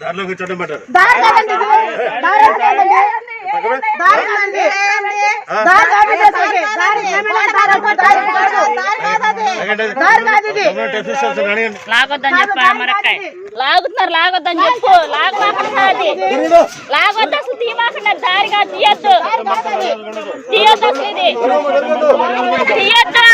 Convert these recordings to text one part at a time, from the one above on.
దారిలోకి చూడమంటారు దారి లాగొద్దని చెప్పా మరక్కాయ లాగుతున్నారు లాగొద్దని చెప్పు లాగమాకుండా లాగొద్దు అసలు తీమాకుండా దారిగా తీయద్దు తీయద్దు అసలు ఇది తీయద్దు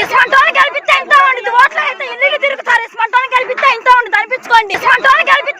ఇస్మంటోని కల్పిస్తే ఎంత ఉండదు ఓట్లు అయితే ఇల్లు తిరుగుతారు. ఇస్మంటోని కల్పిస్తే ఎంత ఉండదు అనిపించుకోండి. ఇస్మంటోని కల్పిస్తే